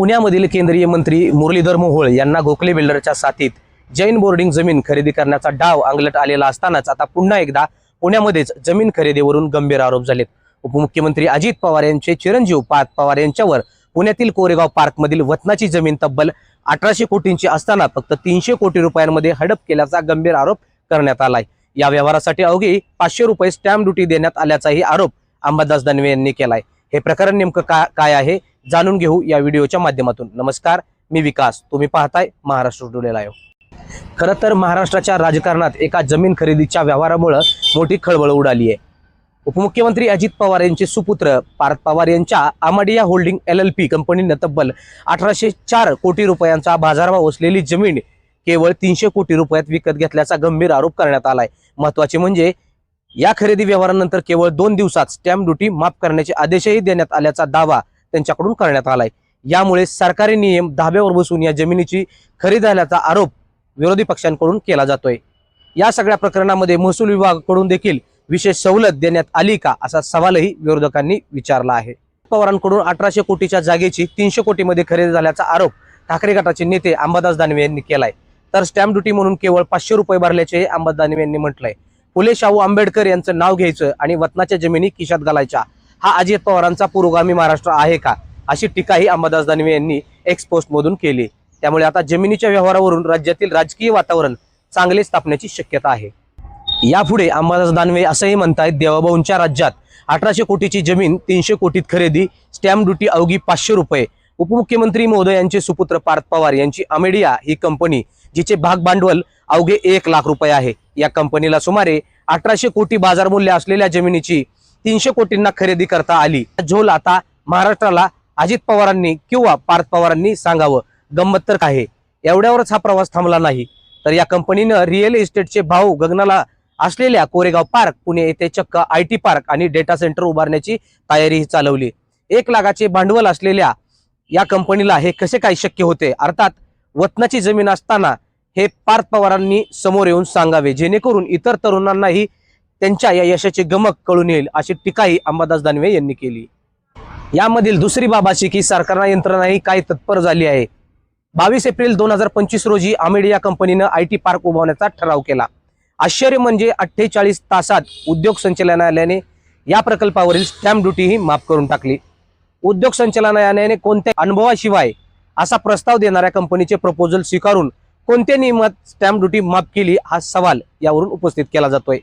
पुण्यामधील केंद्रीय मंत्री मुरलीधर मोहोळ यांना गोखले बिल्डरच्या साथीत जैन बोर्डिंग जमीन खरेदी करण्याचा डाव अंगलट आलेला असतानाच आता पुन्हा एकदा पुण्यामध्येच जमीन खरेदीवरून गंभीर आरोप झालेत. उपमुख्यमंत्री अजित पवार यांचे चिरंजीव पार्थ पवार यांच्यावर पुण्यातील कोरेगाव पार्कमधील वतनाची जमीन तब्बल अठराशे कोटींची असताना फक्त तीनशे कोटी रुपयांमध्ये हडप केल्याचा गंभीर आरोप करण्यात आलाय. या व्यवहारासाठी अवघी पाचशे रुपये स्टॅम्प ड्युटी देण्यात आल्याचाही आरोप अंबादास दानवे यांनी केलाय. हे प्रकरण नेमकं का काय आहे? जाणून घेऊ या व्हिडिओच्या माध्यमातून. नमस्कार मी विकास. तुम्ही पाहताय महाराष्ट्र टुडे लाईव्ह. खरं तर महाराष्ट्राच्या राजकारणात एका जमीन खरेदीच्या व्यवहारामुळं मोठी खळबळ उडाली आहे. उपमुख्यमंत्री अजित पवार यांचे सुपुत्र पार्थ पवार यांच्या Amadea holding L L P कंपनीनं तब्बल अठराशे चार कोटी रुपयांचा बाजारभाव असलेली जमीन केवळ तीनशे कोटी रुपयात विकत घेतल्याचा गंभीर आरोप करण्यात आलाय. महत्त्वाचे म्हणजे या खरेदी व्यवहारानंतर केवळ दोन दिवसात स्टॅम्प ड्युटी माफ करण्याचे आदेशही देण्यात आल्याचा दावा त्यांच्याकडून करण्यात आलाय. यामुळे सरकारी नियम धाब्यावर बसून या जमिनीची खरेदी झाल्याचा आरोप विरोधी पक्षांकडून केला जातोय. या सगळ्या प्रकरणामध्ये महसूल विभागाकडून देखील विशेष सवलत देण्यात आली का असा सवालही विरोधकांनी विचारला आहे. पवारांकडून अठराशे कोटीच्या जागेची तीनशे कोटीमध्ये खरेदी झाल्याचा आरोप ठाकरे गटाचे नेते अंबादास दानवे यांनी केलाय. तर स्टॅम्प ड्युटी म्हणून केवळ पाचशे रुपये भरल्याचे अंबादास दानवे यांनी म्हटलंय. फुले शाहू आंबेडकर यांचं नाव घ्यायचं आणि वतनाच्या जमिनी खिशात घालायच्या. हा अजित पवारांचा पुरोगामी महाराष्ट्र आहे का? अशी टीकाही अंबादास दानवे यांनी एक्स मधून केली. त्यामुळे आता जमिनीच्या व्यवहारावरून राज्यातील राजकीय वातावरण चांगले स्थापण्याची शक्यता आहे. यापुढे अंबादास दानवे असंही म्हणतायत देवाभाऊंच्या राज्यात अठराशे कोटीची जमीन तीनशे कोटीत खरेदी स्टॅम्प ड्युटी अवघी पाचशे रुपये. उपमुख्यमंत्री महोदय यांचे सुपुत्र पार्थ पवार यांची अमेडिया ही कंपनी जिचे भाग भांडवल अवघे एक लाख रुपये आहे. या कंपनीला सुमारे अठराशे कोटी बाजार मूल्य असलेल्या जमिनीची तीनशे कोटींना खरेदी करता आली. झोल आता महाराष्ट्राला अजित पवारांनी किंवा पार्थ पवारांनी सांगावं. गंमत तर काय एवढ्यावरच हा प्रवास थांबला नाही. तर या कंपनीनं रिअल इस्टेटचे भाव गगनाला असलेल्या कोरेगाव पार्क पुणे येथे चक्क आय टी पार्क आणि डेटा सेंटर उभारण्याची तयारीही चालवली. एक लाखाचे भांडवल असलेल्या या कंपनीला हे कसे काय शक्य होते? अर्थात वतनाची जमीन असताना हे पार्थ पवारांनी समोर येऊन सांगावे. जेणेकरून इतर तरुणांनाही त्यांच्या या यशाची गमक कळून येईल अशी टीकाही अंबादास दानवे यांनी केली. यामधील दुसरी बाब अशी की सरकारना यंत्रणाही काय तत्पर झाली आहे. बावीस एप्रिल दोन हजार पंचवीस रोजी आमेडिया कंपनीनं आय टी पार्क उभारण्याचा ठराव केला. आश्चर्य म्हणजे अठ्ठेचाळीस तासात उद्योग संचालनालयाने या प्रकल्पावरील स्टॅम्प ड्युटीही माफ करून टाकली. उद्योग संचालनालयाने कोणत्या अनुभवाशिवाय असा प्रस्ताव देणाऱ्या कंपनीचे प्रपोजल स्वीकारून कोणत्या नियमात स्टॅम्प ड्युटी माफ केली हा सवाल यावरून उपस्थित केला जातोय.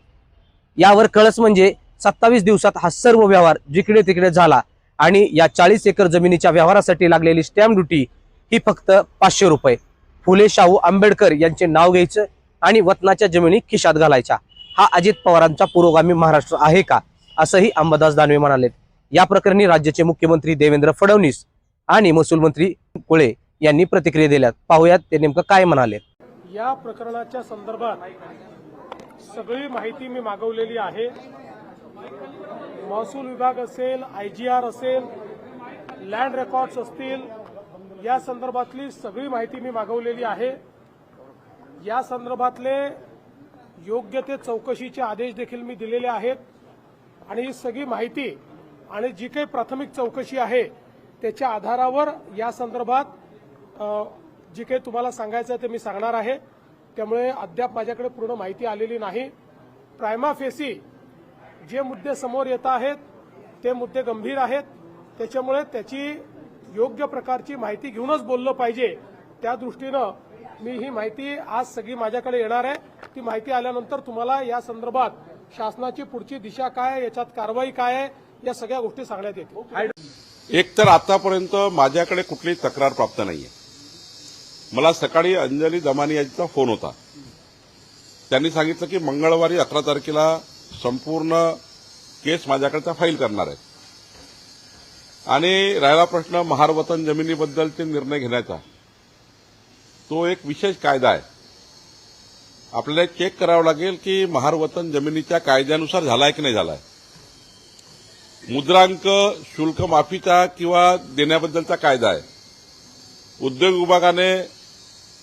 यावर कळस म्हणजे सत्तावीस दिवसात हा सर्व व्यवहार जिकडे तिकडे झाला. आणि या चाळीस एकर जमिनीच्या व्यवहारासाठी लागलेली स्टॅम्प ड्युटी ही फक्त पाचशे रुपये. फुले शाहू आंबेडकर यांचे नाव घ्यायचं आणि वतनाच्या जमिनी खिशात घालायच्या. हा अजित पवारांचा पुरोगामी महाराष्ट्र आहे का? असंही अंबादास दानवे म्हणालेत. या प्रकरणी राज्याचे मुख्यमंत्री देवेंद्र फडणवीस आणि महसूल मंत्री कुळे यांनी प्रतिक्रिया दिल्यात. पाहूयात ते नेमकं काय म्हणाले या प्रकरणाच्या संदर्भात सगळी माहिती मी मागवलेली आहे. महसूल विभाग असेल आय जी आर असेल लँड रेकॉर्ड्स असतील या संदर्भातली सगळी माहिती मी मागवलेली आहे. या संदर्भातले योग्य ते चौकशीचे आदेश देखील मी दिलेले आहेत. आणि ही सगळी माहिती आणि जी काही प्राथमिक चौकशी आहे त्याच्या आधारावर या संदर्भात जी काही तुम्हाला सांगायचं आहे ते मी सांगणार आहे. त्यामुळे अद्याप माझ्याकडे पूर्ण माहिती आलेली नाही. प्रायमा फेसी जे मुद्दे समोर येत आहेत ते मुद्दे गंभीर आहेत. त्याच्यामुळे त्याची योग्य प्रकारची माहिती घेऊनच बोललं पाहिजे. त्या दृष्टीनं मी ही माहिती आज सगळी माझ्याकडे येणार आहे. ती माहिती आल्यानंतर तुम्हाला या संदर्भात शासनाची पुढची दिशा काय आहे, याच्यात कारवाई काय आहे या सगळ्या गोष्टी सांगण्यात येतील. एक तर आतापर्यंत माझ्याकडे कुठलीही तक्रार प्राप्त नाहीये. मला सकाळी अंजली दमानी यांचा फोन होता. त्यांनी सांगितलं की मंगळवारी अकरा तारखेला संपूर्ण केस माझ्याकडचा फाईल करणार आहेत. आणि राहिला प्रश्न महारवतन जमिनीबद्दलचे निर्णय घेण्याचा. तो एक विशेष कायदा आहे. आपल्याला चेक करावं लागेल की महारवतन जमिनीच्या कायद्यानुसार झालाय की नाही झालाय. मुद्रांक शुल्क माफीचा किंवा देण्याबद्दलचा कायदा आहे. उद्योग विभागाने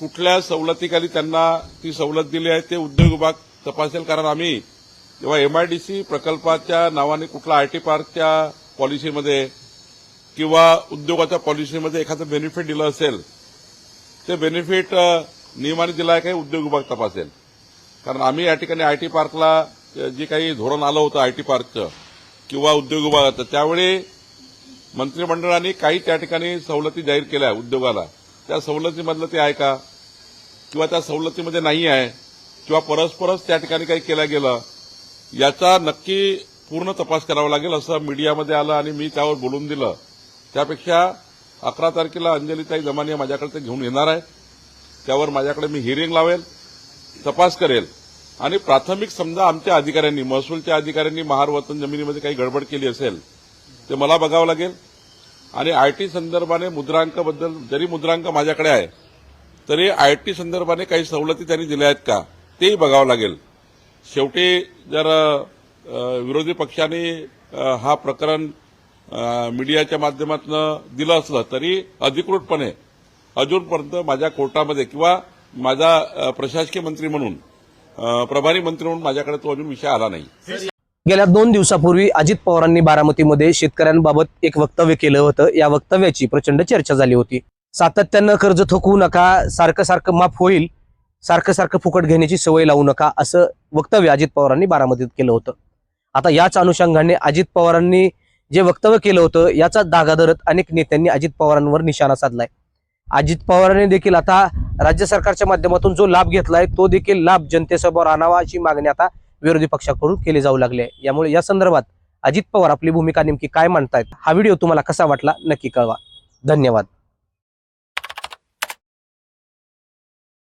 कुठल्या सवलतीखाली त्यांना ती सवलत दिली आहे ते उद्योग विभाग तपासेल. कारण आम्ही जेव्हा एमआयडीसी प्रकल्पाच्या नावाने कुठला आयटी पार्कच्या पॉलिसीमध्ये किंवा उद्योगाच्या पॉलिसीमध्ये एखादं बेनिफिट दिलं असेल ते बेनिफिट नियमाने दिलं आहे काही उद्योग विभाग तपासेल. कारण आम्ही या ठिकाणी आयटी पार्कला जे काही धोरण आलं होतं आयटी पार्कचं किंवा उद्योग विभागाचं त्यावेळी मंत्रिमंडळाने काही त्या ठिकाणी सवलती जाहीर केल्या उद्योगाला. त्या सवलतीमधलं ते आहे का? किंवा त्या सवलतीमध्ये नाही आहे? किंवा परस्परच त्या ठिकाणी काही केलं गेलं? याचा नक्की पूर्ण तपास करावा लागेल असं मीडियामध्ये आलं आणि मी त्यावर बोलून दिलं. त्यापेक्षा अकरा तारखेला अंजलीताई जमानिया माझ्याकडे ते घेऊन येणार आहे त्यावर माझ्याकडे मी हिअरिंग लावेल तपास करेल. आणि प्राथमिक समजा आमच्या अधिकाऱ्यांनी महसूलच्या अधिकाऱ्यांनी महार वतन जमिनीमध्ये काही गडबड केली असेल ते मला बघावं लागेल. आणि आयटी संदर्भाने मुद्रांकाबद्दल जरी मुद्रांक माझ्याकडे आहे तरी आयटी संदर्भाने काही सवलती त्यांनी दिल्या आहेत का तेही बघावं लागेल. शेवटी जर विरोधी पक्षाने हा प्रकरण मीडियाच्या माध्यमातून दिलं असलं तरी अधिकृतपणे अजूनपर्यंत माझ्या कोर्टामध्ये किंवा माझा प्रशासकीय मंत्री म्हणून प्रभारी मंत्री म्हणून माझ्याकडे तो अजून विषय आला नाही. गेल्या दोन दिवसापूर्वी अजित पवारांनी बारामतीमध्ये शेतकऱ्यांबाबत एक वक्तव्य केलं होतं. या वक्तव्याची प्रचंड चर्चा झाली होती. सातत्यानं कर्ज थोकवू नका सारखं सारखं माफ होईल सारखं सारखं फुकट घेण्याची सवय लावू नका असं वक्तव्य अजित पवारांनी बारामतीत केलं होतं. आता याच अनुषंगाने अजित पवारांनी जे वक्तव्य केलं होतं याचा दागा धरत अनेक नेत्यांनी अजित पवारांवर निशाणा साधलाय. अजित पवारांनी देखील आता राज्य सरकारच्या माध्यमातून जो लाभ घेतलाय तो देखील लाभ जनतेसमोर आणावा अशी मागणी आता विरोधी पक्षाकडून केले जाऊ लागले. यामुळे या संदर्भात अजित पवार आपली भूमिका नेमकी काय मांडतायत हा व्हिडिओ तुम्हाला कसा वाटला नक्की कळवा. धन्यवाद.